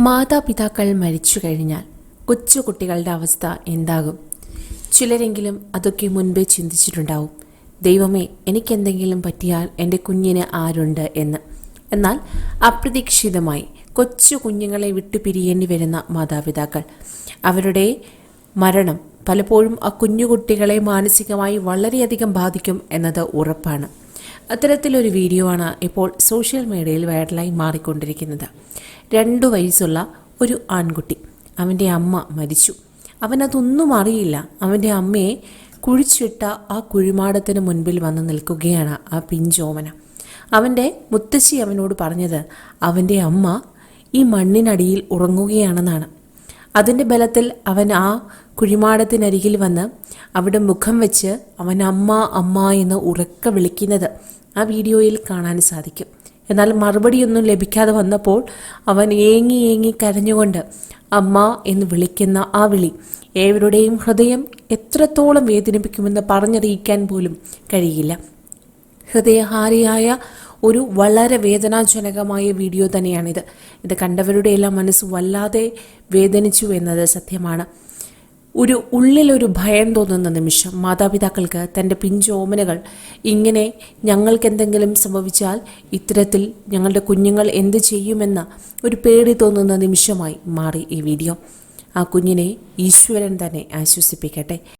മാതാപിതാക്കൾ മരിച്ചു കഴിഞ്ഞാൽ കൊച്ചു കുട്ടികളുടെ അവസ്ഥ എന്താകും? ചിലരെങ്കിലും അതൊക്കെ മുൻപേ ചിന്തിച്ചിട്ടുണ്ടാവും. ദൈവമേ എനിക്കെന്തെങ്കിലും പറ്റിയാൽ എന്റെ കുഞ്ഞിന് ആരുണ്ട് എന്ന്. എന്നാൽ അപ്രതീക്ഷിതമായി കൊച്ചു കുഞ്ഞുങ്ങളെ വിട്ടു പിരിയേണ്ടി വരുന്ന മാതാപിതാക്കൾ അവരുടെ മരണം പലപ്പോഴും ആ കുഞ്ഞുകുട്ടികളെ മാനസികമായി വളരെയധികം ബാധിക്കും എന്നത് ഉറപ്പാണ്. അത്തരത്തിലൊരു വീഡിയോ ആണ് ഇപ്പോൾ സോഷ്യൽ മീഡിയയിൽ വൈറലായി മാറിക്കൊണ്ടിരിക്കുന്നത്. രണ്ടു വയസ്സുള്ള ഒരു ആൺകുട്ടി അവന്റെ അമ്മ മരിച്ചു. അവനതൊന്നും അറിയില്ല. അവന്റെ അമ്മയെ കുഴിച്ചിട്ട ആ കുഴിമാടത്തിന് മുൻപിൽ വന്ന് നിൽക്കുകയാണ് ആ പിഞ്ചോമന. അവന്റെ മുത്തശ്ശി അവനോട് പറഞ്ഞത് അവന്റെ അമ്മ ഈ മണ്ണിനടിയിൽ ഉറങ്ങുകയാണെന്നാണ്. അതിന്റെ ബലത്തിൽ അവൻ ആ കുഴിമാടത്തിനരികിൽ വന്ന് അവിടെ മുഖം വെച്ച് അവൻ അമ്മ അമ്മ എന്ന് ഉറക്ക വിളിക്കുന്നത് ആ വീഡിയോയിൽ കാണാൻ സാധിക്കും. എന്നാൽ മറുപടിയൊന്നും ലഭിക്കാതെ വന്നപ്പോൾ അവൻ ഏങ്ങി ഏങ്ങി കരഞ്ഞുകൊണ്ട് അമ്മ എന്ന് വിളിക്കുന്ന ആ വിളി ഏവരുടെയും ഹൃദയം എത്രത്തോളം വേദനിപ്പിക്കുമെന്ന് പറഞ്ഞറിയിക്കാൻ പോലും കഴിയില്ല. ഹൃദയഹാരിയായ ഒരു വളരെ വേദനാജനകമായ വീഡിയോ തന്നെയാണിത്. ഇത് കണ്ടവരുടെ എല്ലാം മനസ്സ് വല്ലാതെ വേദനിച്ചു എന്നത് സത്യമാണ്. ഒരു ഉള്ളിലൊരു ഭയം തോന്നുന്ന നിമിഷം മാതാപിതാക്കൾക്ക് തന്റെ പിഞ്ചോമനകൾ ഇങ്ങനെ ഞങ്ങൾക്കെന്തെങ്കിലും സംഭവിച്ചാൽ ഇത്തരത്തിൽ ഞങ്ങളുടെ കുഞ്ഞുങ്ങൾ എന്ത് ചെയ്യുമെന്ന ഒരു പേടി തോന്നുന്ന നിമിഷമായി മാറി ഈ വീഡിയോ. ആ കുഞ്ഞിനെ ഈശ്വരൻ തന്നെ ആശ്വസിപ്പിക്കട്ടെ.